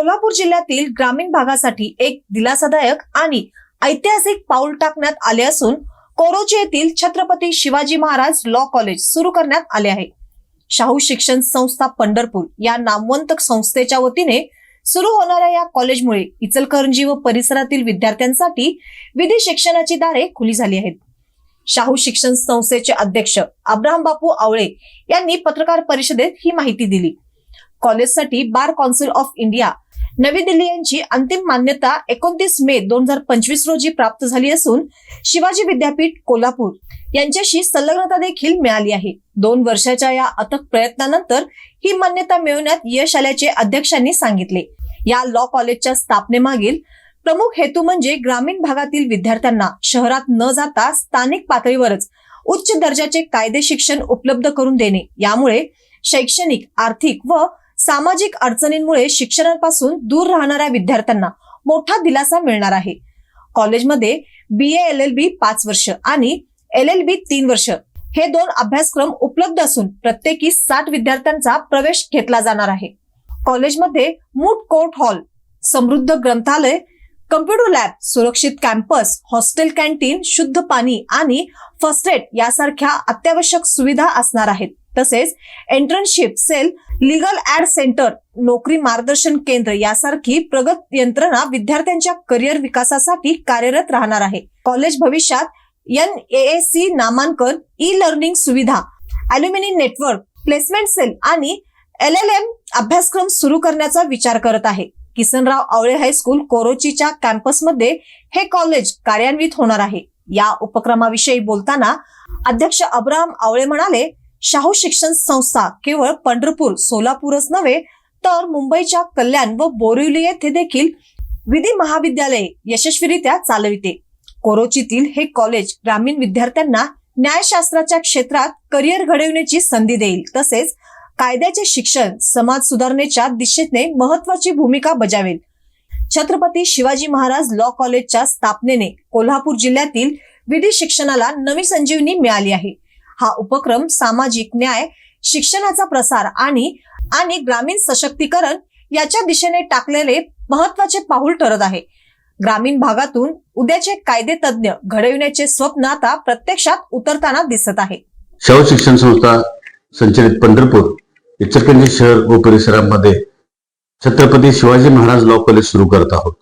कोल्हापूर जिल्ह्यातील ग्रामीण भागासाठी एक दिलासादायक आणि ऐतिहासिक पाऊल टाकण्यात आले असून कोरोची येथील छत्रपती शिवाजी महाराज लॉ कॉलेज सुरू करण्यात आले आहे. शाहू शिक्षण संस्था पंढरपूर या नामवंत संस्थेच्या वतीने सुरू होणाऱ्या या कॉलेजमुळे इचलकरंजी व परिसरातील विद्यार्थ्यांसाठी विधी शिक्षणाची दारे खुली झाली आहेत. शाहू शिक्षण संस्थेचे अध्यक्ष अब्राहम बापू आवळे यांनी पत्रकार परिषदेत ही माहिती दिली. कॉलेजसाठी बार कौन्सिल ऑफ इंडिया नवी दिल्ली यांची अंतिम मान्यता एकोणतीस मे दोन हजार पंचवीस रोजी प्राप्त झाली असून शिवाजी विद्यापीठ कोल्हापूर यांच्याशी संलग्नता देखील मिळाली आहे. दोन वर्षाच्या या अथक प्रयत्नानंतर ही मान्यता मिळवण्यात यश आल्याचे अध्यक्षांनी सांगितले. या लॉ कॉलेजच्या स्थापनेमागील प्रमुख हेतू म्हणजे ग्रामीण भागातील विद्यार्थ्यांना शहरात न जाता स्थानिक पातळीवरच उच्च दर्जाचे कायदे शिक्षण उपलब्ध करून देणे. यामुळे शैक्षणिक आर्थिक व सामाजिक अडचणींमुळे शिक्षणापासून दूर राहणाऱ्या विद्यार्थ्यांना मोठा दिलासा मिळणार आहे. कॉलेजमध्ये बी एल एल बी पाच वर्ष आणि एल एल बी तीन वर्ष हे दोन अभ्यासक्रम उपलब्ध असून प्रत्येकी साठ विद्यार्थ्यांचा प्रवेश घेतला जाणार आहे. कॉलेजमध्ये मूट कोर्ट हॉल समृद्ध ग्रंथालय कम्प्युटर लॅब सुरक्षित कॅम्पस हॉस्टेल कॅन्टीन शुद्ध पाणी आणि फर्स्ट एड यासारख्या अत्यावश्यक सुविधा असणार आहेत. तसेच internship cell legal aid centre नोकरी मार्गदर्शन केंद्र यासारखी प्रगत यंत्रणा विद्यार्थ्यांच्या करिअर विकासासाठी कार्यरत राहणार आहे. कॉलेज भविष्यात एन सी नामांकन ई लर्निंग सुविधा अल्युमिनी नेटवर्क प्लेसमेंट सेल आणि एल एल एम अभ्यासक्रम सुरू करण्याचा विचार करत आहे. किसनराव आवळे हायस्कूल कोरोचीच्या कॅम्पसमध्ये हे कॉलेज कार्यान्वित होणार आहे. या उपक्रमाविषयी बोलताना अध्यक्ष अब्राहम आवळे म्हणाले शाहू शिक्षण संस्था केवळ पंढरपूर सोलापूरच नव्हे तर मुंबईच्या कल्याण व बोरिवली येथे देखील विधी महाविद्यालये यशस्वीरित्या चालविते. कोरोचीतील हे कॉलेज ग्रामीण विद्यार्थ्यांना न्यायशास्त्राच्या क्षेत्रात करिअर घडविण्याची संधी देईल तसेच कायद्याचे शिक्षण समाज सुधारणेच्या दिशेने महत्वाची भूमिका बजावेल. छत्रपती शिवाजी महाराज लॉ कॉलेजच्या स्थापनेने कोल्हापूर जिल्ह्यातील विधी शिक्षणाला नवी संजीवनी मिळाली आहे. हा उपक्रम सामाजिक न्याय शिक्षणाचा प्रसार आणि आणि ग्रामीण सशक्तीकरण याच्या दिशेने टाकलेले महत्त्वाचे पाऊल ठरत आहे. ग्रामीण भागातून उद्याचे कायदे तज्ज्ञ घडविण्याचे स्वप्न आता प्रत्यक्षात उतरताना दिसत आहे. शिक्षण संस्था संचलित पंढरपूर इचलकरंजी शहर व परिसरामध्ये छत्रपती शिवाजी महाराज लॉ कॉलेज सुरू करत आहोत.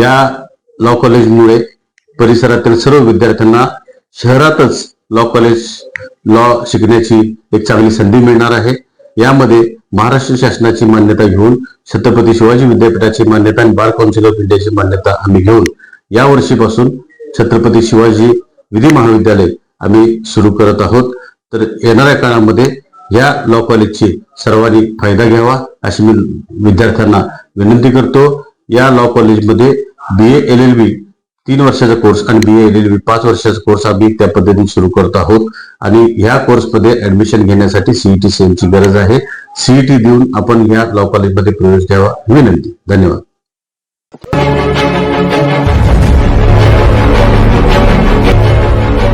या लॉ कॉलेजमुळे परिसरातील सर्व विद्यार्थ्यांना शहरातच लॉ कॉलेज लॉ शिकण्याची एक चांगली संधी मिळणार आहे. यामध्ये महाराष्ट्र शासनाची मान्यता घेऊन छत्रपती शिवाजी विद्यापीठाची मान्यता आणि बार काउन्सिल ऑफ इंडियाची मान्यता आम्ही घेऊन या वर्षीपासून छत्रपती शिवाजी विधी महाविद्यालय आम्ही सुरू करत आहोत. तर येणाऱ्या काळामध्ये या लॉ कॉलेजची सर्वांनी फायदा घ्यावा अशी मी विद्यार्थ्यांना विनंती करतो. या लॉ कॉलेजमध्ये बी ए एल एल बी तीन वर्षाचा कोर्स आणि बी एल एल बी पाच वर्षाचा कोर्स आम्ही त्या पद्धतीने सुरू करत आहोत. आणि ह्या कोर्समध्ये ऍडमिशन घेण्यासाठी सीईटी सेमची गरज आहे. सीईटी देऊन आपण या लॉ कॉलेजमध्ये प्रवेश घ्यावा विनंती. धन्यवाद.